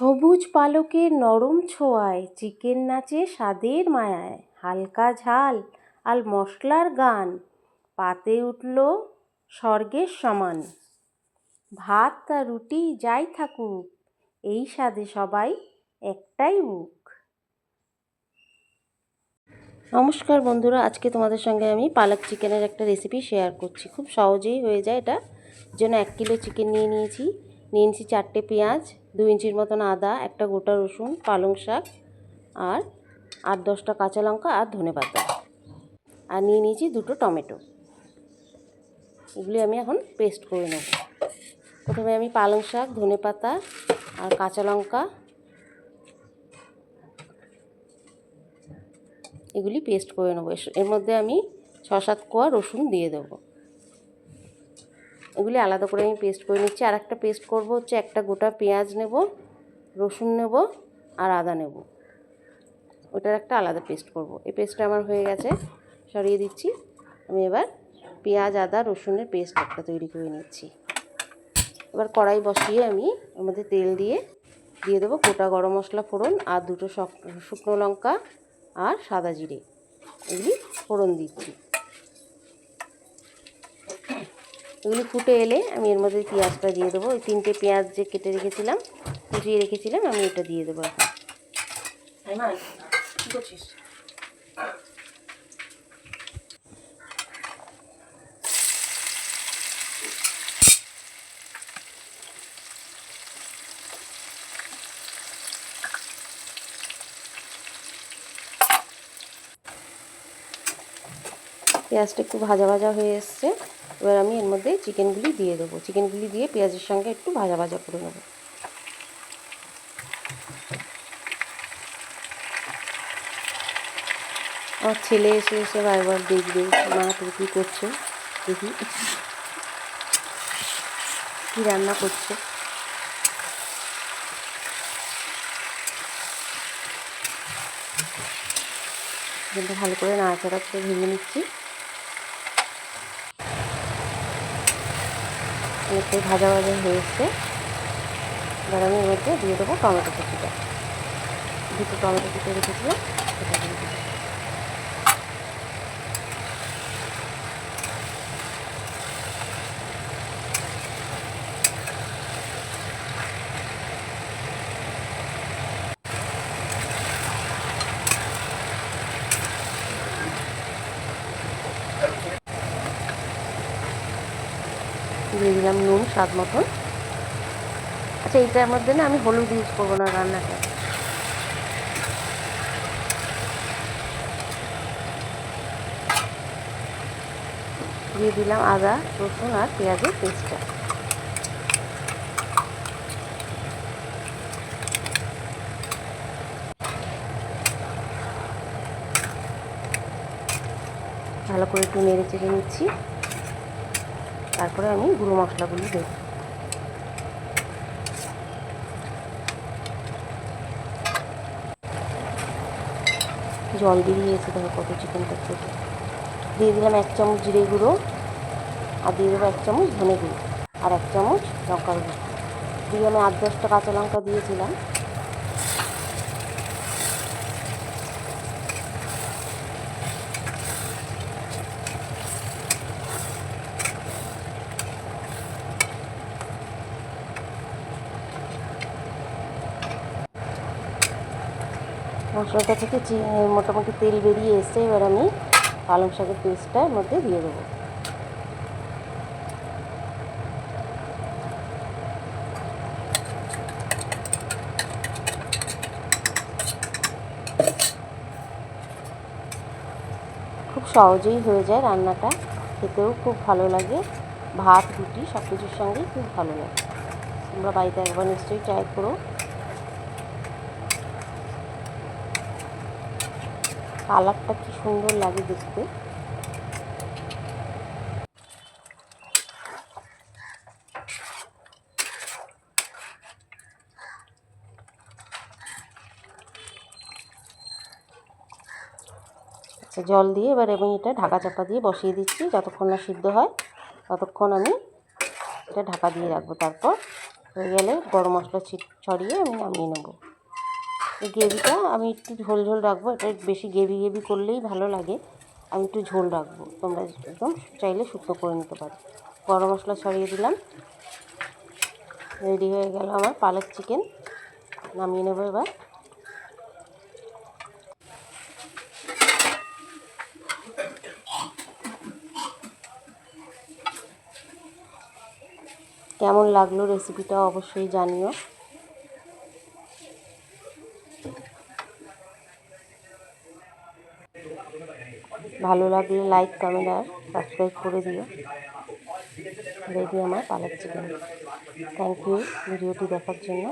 সবুজ পালকের নরম ছোঁয়ায়, চিকেন নাচে স্বাদের মায়ায়, হালকা ঝাল আর মশলার গান, পাতে উঠল স্বর্গের সমান। ভাত আর রুটি যাই থাকুক, এই স্বাদে সবাই একটাই মুখ। নমস্কার বন্ধুরা, আজকে তোমাদের সঙ্গে আমি পালক চিকেনের একটা রেসিপি শেয়ার করছি। খুব সহজেই হয়ে যায় এটা। জন্য এক কিলো চিকেন নিয়ে নিয়েছি নিয়ে নিয়েছি চারটে পেঁয়াজ দু ইঞ্চির মতন আদা, একটা গোটা রসুন, পালং শাক আর আট দশটা কাঁচা লঙ্কা আর ধনে পাতা। আর নিয়ে নিয়েছি দুটো টমেটো। এগুলি আমি এখন পেস্ট করে নেব। প্রথমে আমি পালং শাক, ধনে পাতা আর কাঁচা লঙ্কা এগুলি পেস্ট করে নেব। এর মধ্যে আমি ছ সাত কোয়া রসুন দিয়ে দেবো। এগুলি আলাদা করে আমি পেস্ট করে নিচ্ছি। আর একটা পেস্ট করব হচ্ছে একটা গোটা পেঁয়াজ নেব, রসুন নেব আর আদা নেব। ওটার একটা আলাদা পেস্ট করব। এই পেস্টটা আমার হয়ে গেছে, সরিয়ে দিচ্ছি। আমি এবার পেঁয়াজ, আদা, রসুনের পেস্ট একটা তৈরি করে নিচ্ছি। এবার কড়াই বসিয়ে আমি মধ্যে তেল দিয়ে দিয়ে দেবো গোটা গরম মশলা ফোড়ন আর দুটো শুকনো লঙ্কা আর সাদা জিরে। এগুলি ফোড়ন দিচ্ছি। এগুলি ফুটে এলে আমি এর মধ্যে পেঁয়াজটা দিয়ে দেবো। ওই তিনটে পেঁয়াজ যে কেটে রেখেছিলাম কুচিয়ে রেখেছিলাম আমি এটা দিয়ে দেবো এখন। পেঁয়াজটা একটু ভাজা ভাজা হয়ে এসছে। এবার আমি এর মধ্যে চিকেনগুলি দিয়ে দেবো। চিকেনগুলি দিয়ে পেঁয়াজের সঙ্গে একটু ভাজা ভাজা করে নেব। আমার ছেলে এসে এসে বারবার দেখবে, মা, তুমি কী করছ? দেখি। কী রান্না করছে? ভালো করে নাড়াচাড়া করে ভেঙে নিচ্ছি। অনেকটাই ভাজা ভাজা হয়ে এসছে। এবার আমি এর মধ্যে দিয়ে দেবো টমেটো কুচিটা। দুটো টমেটো কুচি রেখেছিলাম সেটা দিয়ে দিয়ে দিলাম নুন, স্বাদ মতন। আচ্ছা এইটার মধ্যে না আমি হলুদ ইউজ করব না রান্নাটা। দিয়ে দিলাম আদা, রসুন আর পেঁয়াজের পেস্টটা। ভালো করে একটু নেড়ে চেড়ে নিচ্ছি। তারপরে আমি গুঁড়ো মশলাগুলি দেব। জল বেরিয়েছে, দেখো কত চিকেনটা থেকে দিয়ে দিলাম এক চামচ জিরে গুঁড়ো, আর দিয়ে দেবো এক চামচ ধনে গুঁড়ো, আর এক চামচ লঙ্কার গুঁড়ো। দিয়ে আমি আট দশটা কাঁচা লঙ্কা দিয়েছিলাম। মশলাটা থেকে মোটামুটি তেল বেরিয়ে এসে এবার আমি পালং শাকের পেস্টটা মধ্যে দিয়ে দেবো। খুব সহজেই হয়ে যায় রান্নাটা। খেতেও খুব ভালো লাগে। ভাত, রুটি সব কিছুর সঙ্গেই খুব ভালো লাগে। তোমরা বাড়িতে একবার নিশ্চয়ই ট্রাই করো। কালারটা কি সুন্দর লাগে দেখতে। আচ্ছা জল দিয়ে এবার আমি এটা ঢাকা চাপা দিয়ে বসিয়ে দিচ্ছি, যতক্ষণ না সিদ্ধ হয় ততক্ষণ আমি এটা ঢাকা দিয়ে রাখব। তারপর হয়ে গেলে গরম মশলা ছড়িয়ে আমি নামিয়ে নেব। গ্রেভিটা আমি একটু ঝোল ঝোল রাখব। এটা বেশি গ্রেভি গ্রেভি করলেই ভালো লাগে। আমি একটু ঝোল রাখব। তোমরা একদম চাইলে শুক্তো করে নিতে পারো। গরম মশলা ছড়িয়ে দিলাম। রেডি হয়ে গেল আমার পালক চিকেন। নামিয়ে নেব এবার। কেমন লাগল রেসিপিটা অবশ্যই জানিও। ভালো লাগলে লাইক কমেন্ট আর সাবস্ক্রাইব করে দিও। রেডি আমার পালার চিকেন। থ্যাংক ইউ ভিডিওটি দেখার জন্য।